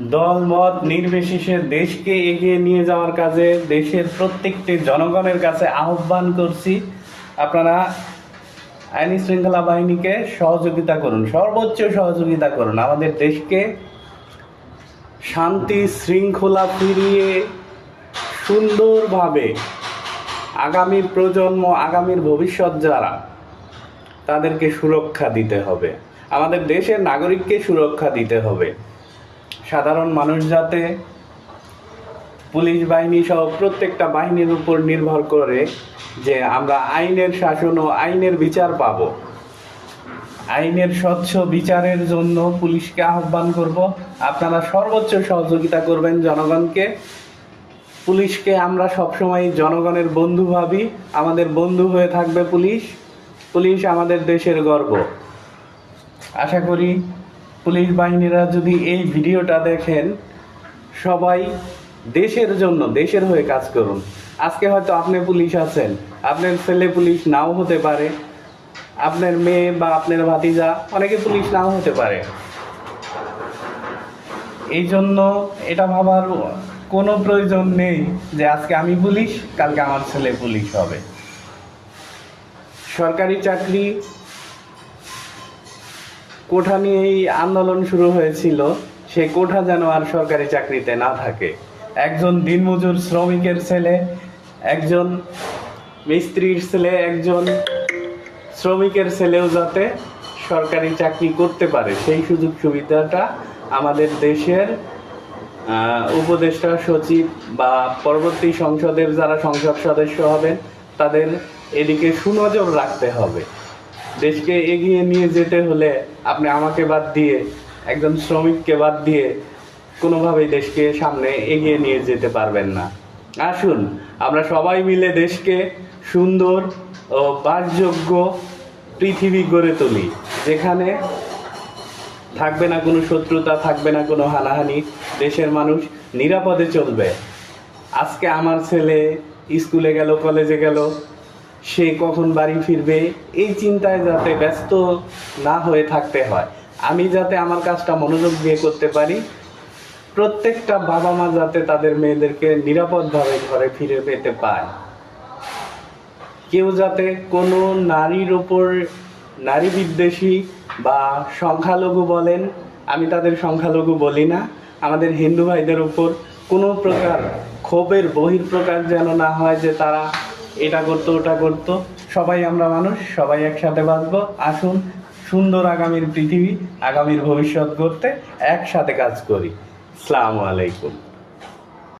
দল মত নির্বিশেষে দেশকে এগিয়ে নিয়ে যাওয়ার কাজে দেশের প্রত্যেকটি জনগণের কাছে আহ্বান করছি। আপনারা আইনি শৃঙ্খলা বাহিনীকে সহযোগিতা করুন, সর্বোচ্চ সহযোগিতা করুন। আমাদের দেশকে শান্তি শৃঙ্খলা ফিরিয়ে সুন্দরভাবে আগামী প্রজন্ম, আগামীর ভবিষ্যৎ যারা, তাদেরকে সুরক্ষা দিতে হবে। আমাদের দেশের নাগরিককে সুরক্ষা দিতে হবে। সাধারণ মানুষ যাতে পুলিশ বাহিনী সহ প্রত্যেকটা বাহিনীর উপর নির্ভর করে যে আমরা আইনের শাসন ও আইনের বিচার পাব। আইনের স্বচ্ছ বিচারের জন্য পুলিশকে আহ্বান করব। আপনারা সর্বোচ্চ সহযোগিতা করবেন জনগণকে। পুলিশকে আমরা সবসময় জনগণের বন্ধু ভাবি। আমাদের বন্ধু হয়ে থাকবে পুলিশ। পুলিশ আমাদের দেশের গর্ব। আশা করি পুলিশ বাহিনীরা যদি এই ভিডিওটা দেখেন, সবাই দেশের জন্য, দেশের হয়ে কাজ করুন। আজকে হয়তো আপনি পুলিশ আছেন, আপনার ছেলে পুলিশ নাও হতে পারে, আপনার মেয়ে বা আপনার ভাতিজা, অনেকে পুলিশ নাও হতে পারে। এই জন্য এটা ভাবার কোনো প্রয়োজন নেই যে আজকে আমি পুলিশ, কালকে আমার ছেলে পুলিশ হবে। সরকারি চাকরি কোঠা নিয়েই আন্দোলন শুরু হয়েছিল সেই কোঠা যেন আর সরকারি চাকরিতে না থাকে। একজন দিনমজুর শ্রমিকের ছেলে, একজন মিস্ত্রির ছেলে, একজন শ্রমিকের ছেলেও যাতে সরকারি চাকরি করতে পারে। সেই সুযোগ সুবিধাটা আমাদের দেশের উপদেষ্টা সচিব বা পরবর্তী সংসদের যারা সংসদ সদস্য হবেন, তাদের এদিকে সুনজর রাখতে হবে। দেশকে এগিয়ে নিয়ে যেতে হলে আপনি আমাকে বাদ দিয়ে, একজন শ্রমিককে বাদ দিয়ে কোনোভাবেই দেশকে সামনে এগিয়ে নিয়ে যেতে পারবেন না। আসুন, আমরা সবাই মিলে দেশকে সুন্দর ও বাসযোগ্য পৃথিবী গড়ে তুলি, যেখানে থাকবে না কোনো শত্রুতা, থাকবে না কোনো হানাহানি, দেশের মানুষ নিরাপদে চলবে। আজকে আমার ছেলে স্কুলে গেল, কলেজে গেল সে কখন বাড়ি ফিরবে? এই চিন্তায় যাতে ব্যস্ত না হয়ে থাকতে হয়। আমি যাতে আমার কাজটা মনোযোগ দিয়ে করতে পারি, প্রত্যেকটা বাবা মা যাতে তাদের মেয়েদেরকে নিরাপদভাবে ঘরে ফিরে পেতে পায়। কেউ যাতে কোনো নারীর ওপর নারী বিদ্বেষী বা সংখ্যালঘু বলেন, আমি তাদের সংখ্যালঘু বলি না, আমাদের হিন্দু ভাইদের উপর কোনো প্রকার ক্ষোভের বহির প্রকার যেন না হয় যে তারা এটা করতো, ওটা করতো। সবাই আমরা মানুষ, সবাই একসাথে বাঁচবো। আসুন, সুন্দর আগামীর পৃথিবী, আগামীর ভবিষ্যৎ করতে একসাথে কাজ করি। সালামু আলাইকুম।